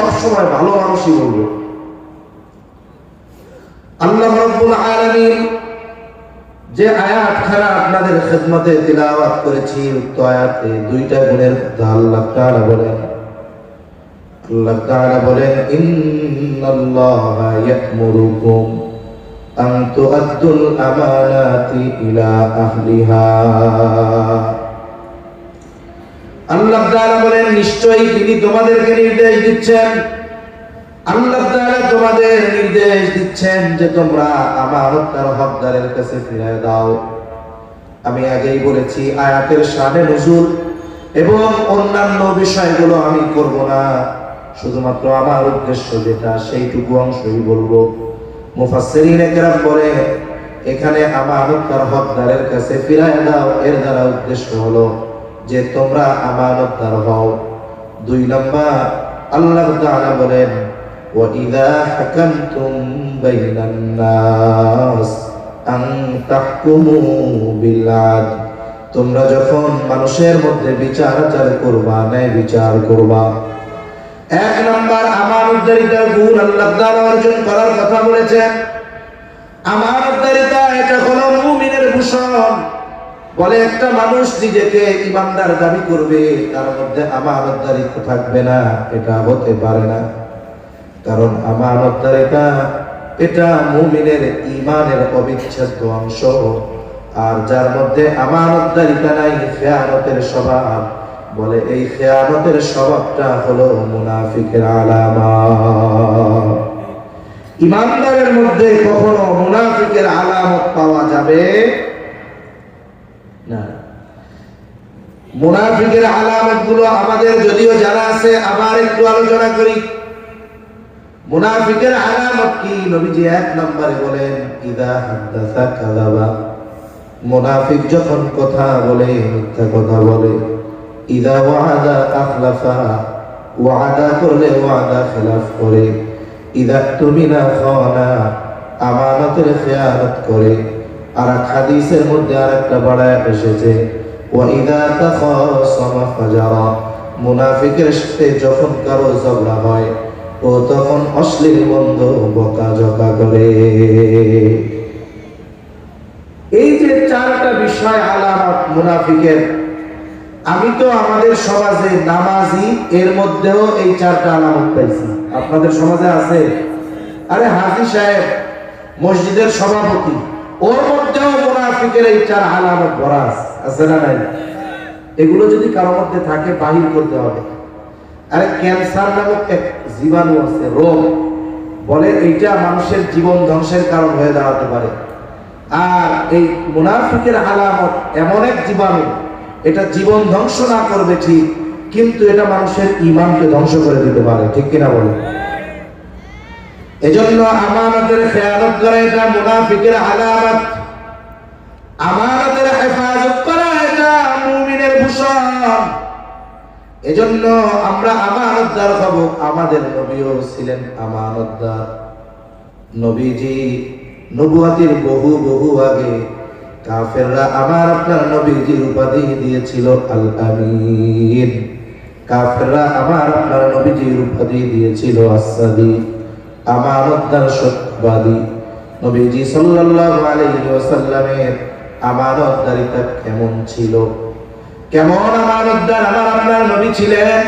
সবসময় ভালো মানুষই বলব। আল্লাহ রব্বুল যে আয়াত খানা আপনাদের খেদমতে তিলাওয়াত করেছি, উক্ত আয়াতে দুইটা গুণের কথা আল্লাহ তাআলা বলেন, আল্লাহ তাআলা বলেন, ইন্নাল্লাহা ইয়া'মুরুকুম আন তুআদ্দুল আমানাতি ইলা আহলিহা। আল্লাহ তাআলা বলেন, নিশ্চয়ই তিনি তোমাদেরকে নির্দেশ দিচ্ছেন। আল্লাহ তাআলা তোমাদের নির্দেশ দিচ্ছেন যে তোমরা আমানত তার হকদারের কাছে ফিরিয়ে দাও। আমি আগেই বলেছি, আয়াতের শানে নজুল এবং অন্যান্য বিষয়গুলো আমি করব না। শুধুমাত্র আমার উদ্দেশ্য যেটা, সেইটুকু অংশই বলব। মুফাসসিরিনে কেরাম বলে, এখানে আমার তার হকদারের কাছে ফিরিয়ে দাও, এর দ্বারা উদ্দেশ্য হলো যে তোমরা আমানতদার হও দুই নম্বর আল্লাহ তাআলা বলেন وَإِذَا حَكَمْتُمْ بَيْنَ النَّاسِ أَن تَحْكُمُوا بِالْعَدْلِ তোমরা যখন মানুষের মধ্যে বিচার আচার করবা ন্যায় বিচার করবা এক নম্বর আমানতদারিতার গুণ আল্লাহ তাআলা অর্জন করার কথা বলেছেন আমানতদারিতা এটা হলো মুমিনের ভূষণ বলে, একটা মানুষ নিজেকে ইমানদার দাবি করবে, তার মধ্যে আমানতদারিত্ব থাকবে না, এটা হতে পারে না। কারণ আমানতদারিতা, এটা মুমিনের ইমানের অবিচ্ছেদ্য অংশ। আর যার মধ্যে আমানতদারিতা নাই খেয়ানতের স্বভাব, বলে, এই খেয়ানতের স্বভাবটা হলো মুনাফিকের আলামা ইমানদারের মধ্যে কখনো মুনাফিকের আলামত পাওয়া যাবে না মুনাফিকের আলামতগুলো আমাদের যদিও জানা আছে, আবার একটু আলোচনা করি। মুনাফিকের আলামত কি? নবীজি এক নম্বরে বলেন, ইদা হাদ্দাসা কাযাবা। মুনাফিক যখন কথা বলে, মিথ্যা কথা বলে, ইদা ওয়াদা আখলাফা। ওয়াদা করলে ওয়াদা খেলাফ করে। ইদা তুমিনা খানা। আমানতের খেয়ানত করে। আর হাদিসের মধ্যে আর একটা বাড়ায় এসেছে ওয়াইদা তাখাসামা ফাজারা। মুনাফিকের সাথে যখন কারও ঝগড়া হয়, ও তখন অশ্লীল বন্ধ বকা জকা করে। এই যে চারটা বিষয় আলামত মুনাফিকের, আমি তো আমাদের সমাজে নামাজি, এর মধ্যেও এই চারটা আলামত পাইছি। আপনাদের সমাজে আছে? আরে হাজি সাহেব, মসজিদের সভাপতি, ওর মধ্যেও মুনাফিকের এই চার আলামত ভরা আছে। আছে না নাই? এগুলো যদি কারোর মধ্যে থাকে, বাহির করতে হবে। আরে ক্যান্সার নামক এক জীবাণু আছে, রোগ। বলে এইটা মানুষের জীবন ধ্বংসের কারণ হয়ে দাঁড়াতে পারে। আর এই মুনাফিকের আলামত এমন এক জীবাণু, এটা জীবন ধ্বংস না করবে ঠিক, কিন্তু এটা মানুষের ইমানকে ধ্বংস করে দিতে পারে। ঠিক কিনা বলে এজন্য আমানতের খেয়ালত করা এটা মুনাফিকের আলামত। আমানতের হেফাজত এজন্য আমরা আমানতদার হব। আমাদের নবীও ছিলেন আমানতদার। নবীজি নবুয়াতির বহু বহু আগে কাফেররা আমার আপনার নবীজির উপাধি দিয়েছিল আল আমিন কাফেররা আমার আপনার নবীজির উপাধি দিয়েছিল আসাদি আমানতদার সত্যবাদী। নবীজি সাল্লাল্লাহু আলাইহি ওয়াসাল্লামের আমানতদারিতা কেমন ছিল? কেমন আমানতদার, আমার আপনার নবী ছিলেন?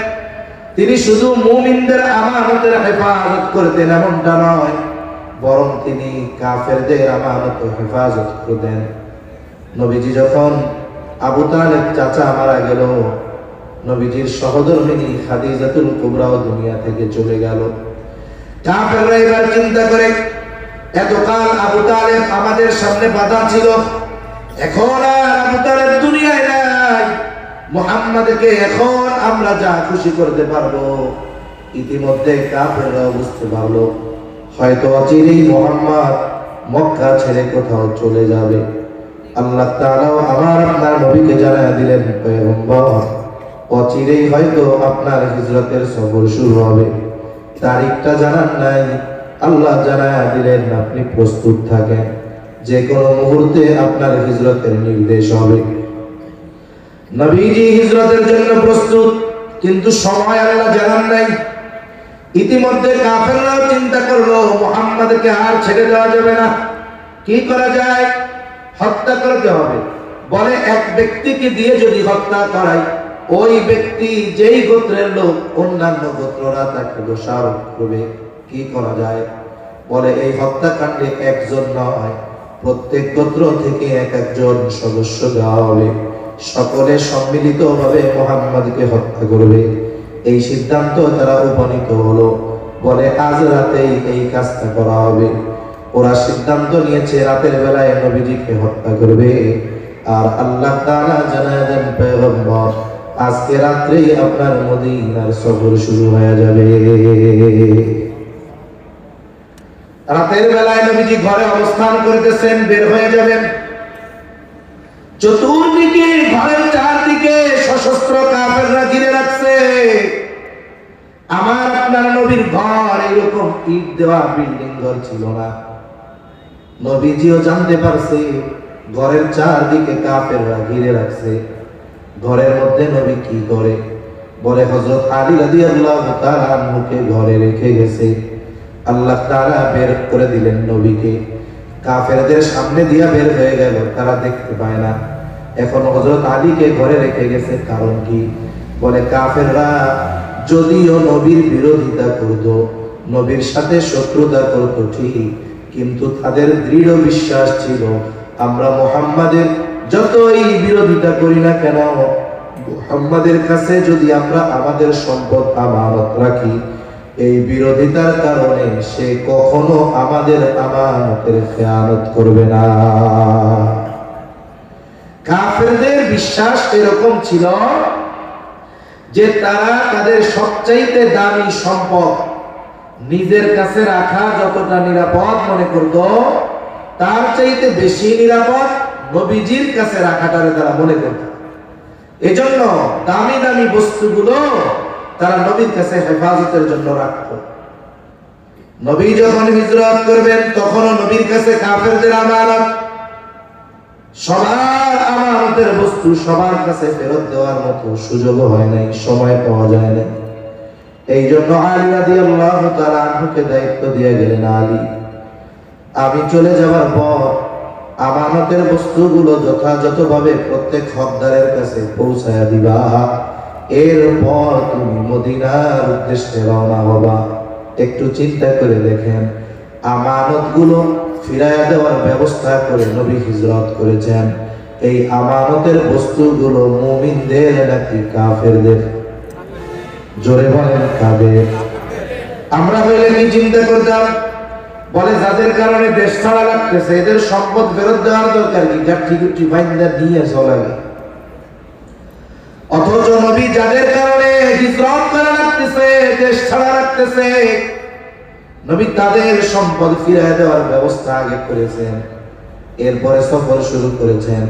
তিনি শুধু মুমিনদের আমানতের হেফাজত করতেন, এমনটা নয়, বরং তিনি কাফেরদের আমানত হেফাজত করতেন। নবীজি যখন আবু তালেব চাচা মারা গেল, নবীজির সহধর্মিনী খাদিজাতুল কুবরাও দুনিয়া থেকে চলে গেল। কাফেররা এবার চিন্তা করে, এতকাল আবু তালেব আমাদের সামনে বাধা ছিল, এখন আর আবু তালেব দুনিয়ায় নাই। মোহাম্মদকে এখন আমরা যা খুশি করতে পারব, ইতিমধ্যে কাফেররাও বুঝতে পারল। হয়তো অচিরেই মোহাম্মদ মক্কা ছেড়ে কোথাও চলে যাবে। আল্লাহ তাআলাও আমার আপনার নবীকে জানায় দিলেন, পয়গম্বর, অচিরেই হয়তো আপনার হিজরতের সফর শুরু হবে। তারিখটা জানান নাই, আল্লাহ জানায় দিলেন, আপনি প্রস্তুত থাকেন। যে কোনো মুহূর্তে আপনার হিজরতের নির্দেশ হবে। নবীজি হিজরতের জন্য প্রস্তুত, কিন্তু সময় আল্লাহ জানান নাই। ইতিমধ্যে কাফেররাও চিন্তা করল, মোহাম্মদকে আর ছেড়ে দেওয়া যাবে না। কি করা যায়? হত্যা করতে হবে। বলে, এক ব্যক্তিকে দিয়ে যদি হত্যা করাই, ওই ব্যক্তি যেই গোত্রের লোক, অন্যান্য গোত্ররা তাকে দোষারোপ করবে। কি করা যায়? বলে, এই হত্যাকাণ্ডে একজন নয়, প্রত্যেক গোত্র থেকে এক একজন সদস্য দেওয়া হবে। সকলে সম্মিলিত ভাবে মোহাম্মদকে হত্যা করবে। এই সিদ্ধান্ত তারা উপনীত হলো। বলে, আজ রাতেই এই কাজটা করা হবে। ওরা সিদ্ধান্ত নিয়েছে, রাতের বেলায় নবীজিকে হত্যা করবে। আর আল্লাহ তাআলা জানায় দেন, পয়গম্বর, আজকে রাত্রেই আপনার মদিনার সফর শুরু হয়ে যাবে। রাতের বেলায় নবীজি ঘরে অবস্থান করতেছেন, বের হয়ে যাবেন। চতুর্দিকে, ঘরের চারদিকে সশস্ত্র কাফেররা ঘিরে রাখছে। আমার আপনার নবীর ঘর এরকম ইট দেওয়া বিল্ডিং ঘর ছিল না। নবীজিও জানতে পারছে, ঘরের চারদিকে কাফেররা ঘিরে রাখছে। ঘরের মধ্যে নবী কি করে? বলে হযরত আলী রাদিয়াল্লাহু তাআলা মুখে ঘরে রেখে গেছে। আল্লাহ তাআলা বের করে দিলেন নবীকে। কাফেরদের সামনে দিয়া বের হয়ে গেল, তারা দেখতে পায় না। এখন হযরত আলীকে ঘরে রেখে গেছে, কারণ কি? বলে, কাফেররা যদিও নবীর বিরোধিতা করত, নবীর সাথে শত্রুতা করত ঠিক কিন্তু তাদের দৃঢ় বিশ্বাস ছিল, আমরা মোহাম্মদের যতই বিরোধিতা করি না কেন, মোহাম্মদের কাছে যদি আমরা আমাদের সম্পদ, আমানত রাখি এই বিরোধিতার কারণে সে কখনো আমাদের আমানতের খেয়ানত করবে না। কাফেরদের বিশ্বাস এরকম ছিল যে তারা তাদের সবচাইতে দামি সম্পদ নিজের কাছে রাখা যতটা নিরাপদ মনে করত, তার চাইতে বেশি নিরাপদ নবীজির কাছে রাখাটারে তারা মনে করত। এজন্য দামি দামি বস্তুগুলো তারা নবীর কাছে হেফাজতের জন্য রাখত। নবী যখন হিজরত করবেন, তখনও নবীর কাছে কাফেরদের আমানত। সবার আমানতের বস্তু সবার কাছে ফেরত দেওয়ার মতো সুযোগ হয় নাই, সময় পাওয়া যায় না এই জন্য আলী রাদিয়াল্লাহু তাআলা আনহুকে দায়িত্ব দিয়ে গেলেন আলী, আমি চলে যাওয়ার পর আমানতের বস্তুগুলো যথাযথভাবে প্রত্যেক হকদারের কাছে পৌঁছায়া দিবা। এরপর তুমি মদিনার উদ্দেশ্যে রওনা হবা। একটু চিন্তা করে দেখেন, আমানতগুলো ফিরাইয়া দেওয়ার ব্যবস্থা করে নবী হিজরত করেছেন। এই আমানতের বস্তুগুলো মুমিনদের নাকি কাফেরদের? জোরে বলেন কাবে আমরা হইলে কি চিন্তা করতাম? বলে, যাদের কারণে দেশ ছাড়া লাগতেছে, এদের সম্পদ ফেরত দেওয়ার দরকার কি? যার ঠিক ফাইন্দা দিয়ে চলাবে অথচ নবী যাদের কারণে হিজরত করা লাগতেছে দেশ ছাড়া লাগতেছে নবী তাদের সম্পদ ফিরিয়ে দেওয়ার ব্যবস্থা আগে করেছেন, এরপরে সফর শুরু করেছেন।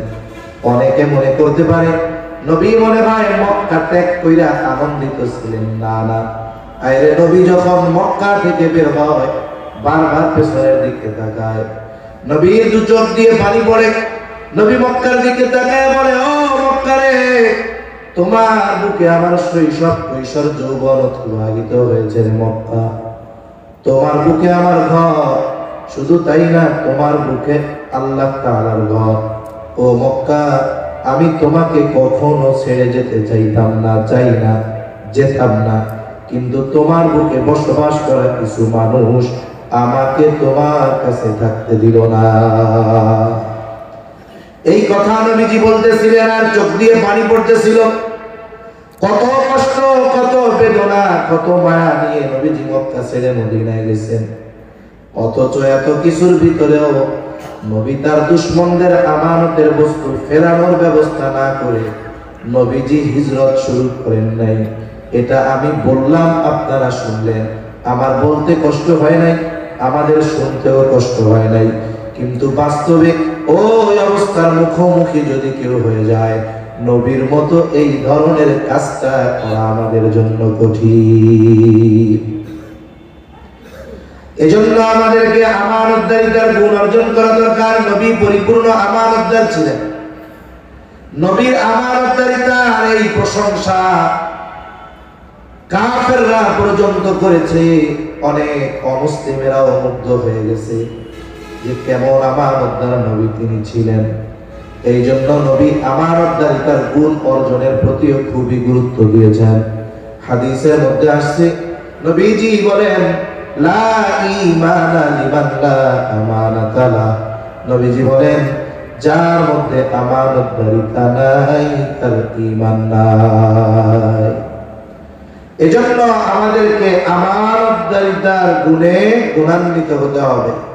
অনেকে মনে করতে পারে, নবী মনে হয় মক্কা ত্যাগ কইরা আনন্দিত ছিলেন। না না। আরে নবী যখন মক্কা থেকে বের হয়, বারবার পেছনের দিকে তাকায়। নবীর দু চোখ দিয়ে পানি পড়ে, নবী মক্কার দিকে তাকায় বলে, ও মক্কারে তোমার বুকে আমার শৈশব কৈশোর যৌবন অতিবাহিত হয়েছে মক্কা। তোমার বুকে আমার ঘর, শুধু তাই না, তোমার বুকে আল্লাহ তাআলার ঘর। ও মক্কা, আমি তোমাকে কখনো ছেড়ে যেতে চাইতাম না, চাই না, যেতাম না। কিন্তু তোমার বুকে বসবাস করা কিছু মানুষ আমাকে তোমার কাছে থাকতে দিল না। এই কথা নবীজি বলতেছিলেন আর চোখ দিয়ে পানি পড়তেছিল। কত কষ্ট, কত বেদনা, কত মায়া নিয়ে নবীজি মক্কা ছেড়ে মদিনায় গেছেন। অথচ এত কিছুর ভিতরেও নবী তার দুশ্মনদের আমানতের বস্তু ফেরানোর ব্যবস্থা না করে নবীজি হিজরত শুরু করেন নাই। এটা আমি বললাম, আপনারা শুনলেন। আমার বলতে কষ্ট হয় নাই, আমাদের শুনতেও কষ্ট হয় নাই। কিন্তু বাস্তবে ওই অবস্থার মুখোমুখি যদি কেউ হয়ে যায়, নবীর মতো এই ধরনের কাজটা করা আমাদের জন্য কঠিন। এজন্য আমাদেরকে আমানতদারিতার গুণ অর্জন করা দরকার। নবী পরিপূর্ণ আমানতদার ছিলেন। নবীর আমানতদারিতার এই প্রশংসা কাফেররা পর্যন্ত করেছে। অনেক অমুসলিমেরাও মুগ্ধ হয়ে গেছে। যে কেমন আমানতদার নবী তিনি ছিলেন। এই জন্য নবী আমানতদারিতার গুণ অর্জনের প্রতিও খুবই গুরুত্ব দিয়েছেন। হাদিসের মধ্যে আসছে, নবীজি বলেন আমাদেরকে আমানতদারিতার গুণে গুণান্বিত হতে হবে।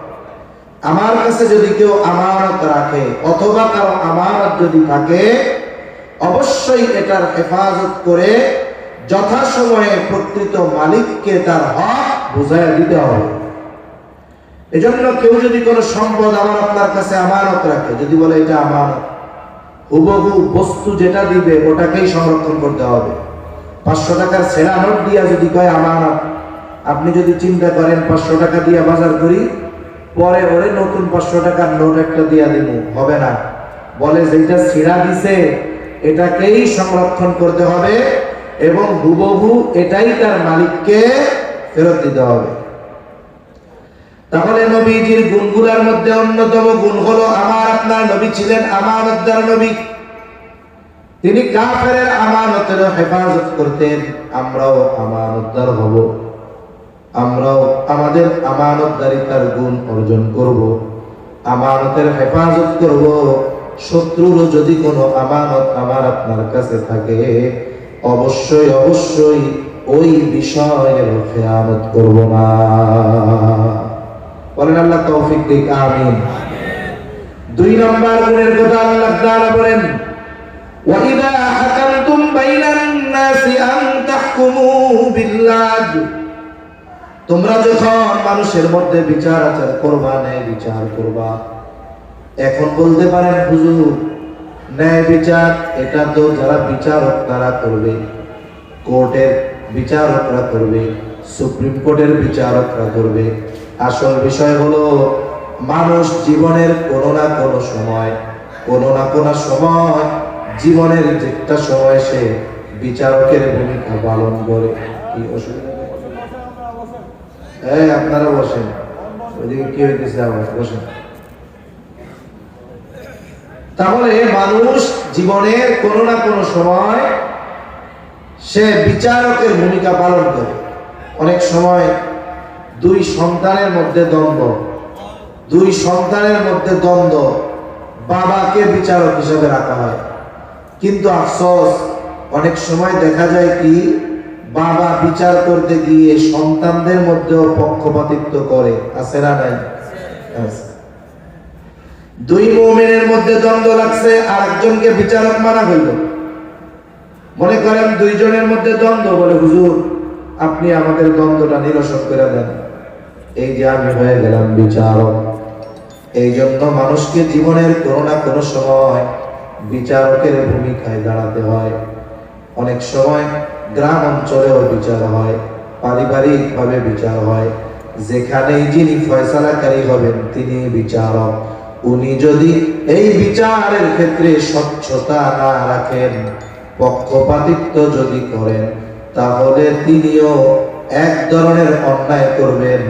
আমার কাছে যদি কেউ আমানত রাখে, অথবা কারও আমানত যদি থাকে, অবশ্যই এটার হেফাজত করে যথাসময়ে প্রকৃত মালিককে তার হক বুঝাইয়া দিতে হবে। এজন্য কেউ যদি কোনো সম্পদ আমার আপনার কাছে আমানত রাখে, যদি বলে এটা আমানত, হুবহু বস্তু যেটা দিবে ওটাকেই সংরক্ষণ করতে হবে। পাঁচশো টাকার সেরা নোট দিয়া যদি কয় আমানত, আপনি যদি চিন্তা করেন পাঁচশো টাকা দিয়া বাজার করি পরে ওরে নতুন পাঁচশো টাকার নোট একটা দিয়া দিব হবে না। বলে যেটা ছিঁড়া দিছে, এটাকেই সংরক্ষণ করতে হবে এবং হুবহু এটাই তার মালিককে ফেরত দিতে হবে। তাহলে নবীজির গুণগুলোর মধ্যে অন্যতম গুণ হলো আমার আপনার নবী ছিলেন আমানতদার নবী। তিনি কাফেরের আমানতের হেফাজত করতেন, আমরাও আমানতদার হব। আমরাও আমাদের আমানতদারিতার গুণ অর্জন করব। আমানতের হেফাজত করব। শত্রুরও যদি কোনো আমানত আমার আপনার কাছে থাকে, অবশ্যই অবশ্যই ওই বিষয়ের খেয়ানত করব না। বলেন আল্লাহ তৌফিক দিক, আমিন। দুই নম্বর গুণের কথা আল্লাহ তাআলা বলেন ওয়াইদা হাকামতুম বাইনান নাসি আন তাহকুমু বিল্লাহ। তোমরা যখন মানুষের মধ্যে বিচার আচার করবা, ন্যায় বিচার করবা। এখন বলতে পারেন, হুজুর, ন্যায় বিচার, এটা তো যারা বিচারক তারা করবে, কোর্টের বিচারকরা করবে, সুপ্রিম কোর্টের বিচারকরা করবে। আসল বিষয় হলো, মানুষ জীবনের কোনো না কোনো সময়, কোনো না কোনো সময়, জীবনের যে একটা সময় সে বিচারকের ভূমিকা পালন করে। কি অসুবিধা? এই, আপনারা বসেন। ওইদিকে কি হইতেছে বসেন। তাহলে মানুষ জীবনের কোনো না কোনো সময় সে বিচারকের ভূমিকা পালন করে। অনেক সময় দুই সন্তানের মধ্যে দ্বন্দ্ব, দুই সন্তানের মধ্যে দ্বন্দ্ব বাবাকে বিচারক হিসেবে রাখা হয়। কিন্তু আফসোস, অনেক সময় দেখা যায় কি বাবা বিচার করতে গিয়ে সন্তানদের মধ্যেও পক্ষপাতিত্ব করে, আছে না নাই। দুই মুমিনের মধ্যে দ্বন্দ্ব লাগছে আর একজনকে বিচারক মানা হইল। মনে করেন দুইজনের মধ্যে দ্বন্দ্ব বলে, হুজুর, আপনি আমাদের দ্বন্দ্বটা নিরসন করে দেন। এই যে আমি হয়ে গেলাম বিচারক। এই জন্য মানুষকে জীবনের কোনো না কোনো সময় বিচারকের ভূমিকায় দাঁড়াতে হয়। অনেক সময় গ্রাম অঞ্চলেও বিচার হয়, পারিবারিকভাবে বিচার হয়। যেখানেই যিনি ফয়সালাকারী হবেন তিনি বিচারক। উনি যদি এই বিচারের ক্ষেত্রে স্বচ্ছতা না রাখেন, পক্ষপাতিত্ব যদি করেন, তাহলে তিনিও এক ধরনের অন্যায় করবেন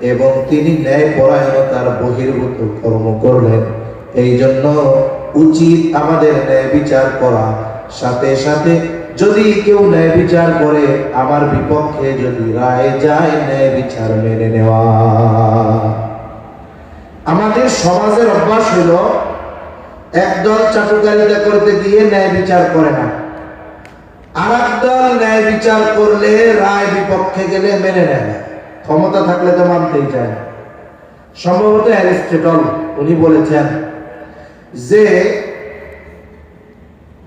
এবং তিনি ন্যায় পরায়ণতার বহির্ভূত কর্ম করবেন। এই জন্য উচিত আমাদের ন্যায় বিচার করা। সাথে সাথে যদি কেউ ন্যায় বিচার করে, আমার বিপক্ষে যদি রায় যায়, ন্যায় বিচার মেনে নেওয়া। আমাদের সমাজের অভ্যাস হইল একদল চাটুকারিতা করতে গিয়ে ন্যায় বিচার করে না। আর একদল ন্যায় বিচার করলে রায় বিপক্ষে গেলে মেনে নেয় না। ক্ষমতা থাকলে তো মানতেই চায় না। সম্ভবত অ্যারিস্টটল, উনি বলেছেন যে,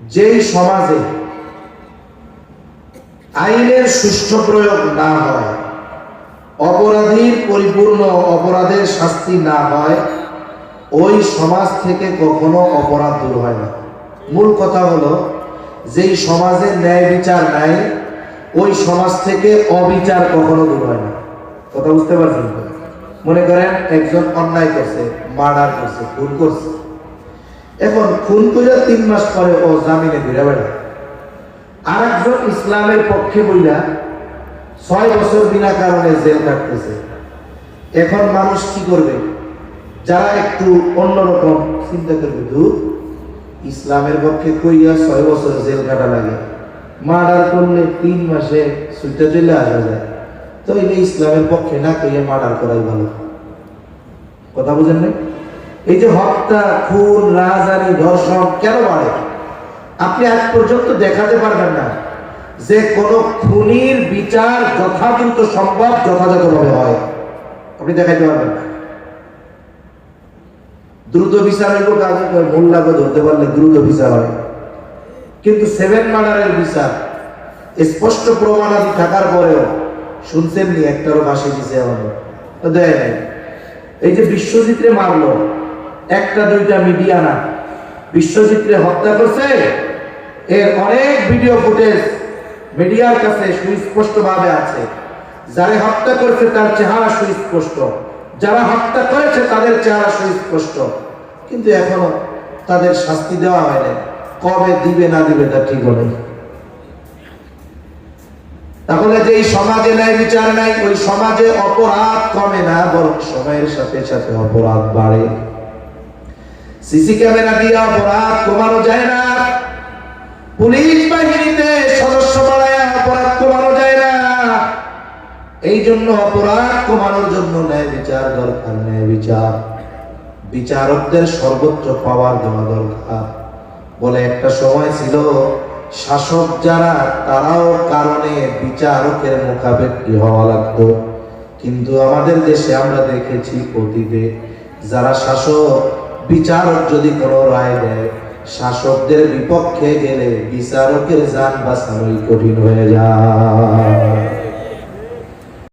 যেই সমাজে আইনের সুষ্ঠু প্রয়োগ না হয়, অপরাধীর পরিপূর্ণ অপরাধের শাস্তি না হয়, ওই সমাজ থেকে কখনো অপরাধ দূর হয় না। মূল কথা হলো, যেই সমাজে ন্যায় বিচার নাই, ওই সমাজ থেকে অবিচার কখনো দূর হয় না। কথা বুঝতে পারছেন মনে করেন একজন অন্যায় করছে, মার্ডার করছে খুন করছে। এখন খুন করে তিন মাস পরে ও জামিনে ঘুরে বেড়ায়। আর একজন ইসলামের পক্ষে বইলা ছয় বছর বিনা কারণে জেল কাটতেছে। এখন মানুষ কি করবে? যারা একটু অন্যরকম চিন্তা করবে ধূপ ইসলামের পক্ষে কইয়া ছয় বছর জেল কাটা লাগে। মার্ডার করলে তিন মাসে সুইটা চলে আসা যায়। তো এটা ইসলামের পক্ষে না কইয়া মার্ডার করাই ভালো। কথা বুঝেন নাই? এই যে হত্যা, খুন রাজানি ধর্ষণ কেন বাড়ে? আপনি আজ পর্যন্ত দেখাতে পারবেন না যে কোন খুনির বিচার যথাযথ সম্ভব, যথাযথভাবে হয়। আপনি দেখাইতে পারবেন না। দ্রুত বিচার হইব কাজ মোল্লাকে ধরতে পারলে দ্রুত বিচার হয়। কিন্তু সেভেন মার্ডারের বিচার, স্পষ্ট প্রমাণাদি থাকার পরেও শুনছেন নি, একটারও ফাঁসি দিছে আমাদের। এই যে বিশ্বজিৎরে মারলো, একটা দুইটা মিডিয়া না, বিশ্বজিৎরে হত্যা করছে এর অনেক ভিডিও ফুটেজ মিডিয়ার কাছে সুস্পষ্ট ভাবে আছে। যারা হত্যা করেছে, তার চেহারা সুস্পষ্ট। যারা হত্যা করেছে, তাদের চেহারা সুস্পষ্ট। কিন্তু এখনও তাদের শাস্তি দেওয়া হয়নি। কবে দিবে, না দিবে, তা ঠিক নেই তাহলে যে সমাজে ন্যায় বিচার নাই, ওই সমাজে অপরাধ কমে না, বরং সময়ের সাথে সাথে অপরাধ বাড়ে। সিসি ক্যামেরা দিয়ে অপরাধ কমানো যায় না। পুলিশ বাহিনীতে সদস্য বাড়ায় অপরাধ কমানো যায় না। এই জন্য অপরাধ কমানোর জন্য ন্যায় বিচার দরকার, ন্যায় বিচার। বিচারকদের সর্বোচ্চ পাওয়ার দেওয়া দরকার। বলে একটা সময় ছিল, শাসক যারা, তারাও কারণে বিচারকের মুখাপেক্ষি হওয়া লাগতো। কিন্তু আমাদের দেশে আমরা দেখেছি অতীতে যারা শাসক, বিচারক যদি কোনো রায় দেয় শাসকদের বিপক্ষে গেলে বিচারকের যান বাঁচানোই কঠিন হয়ে যায়।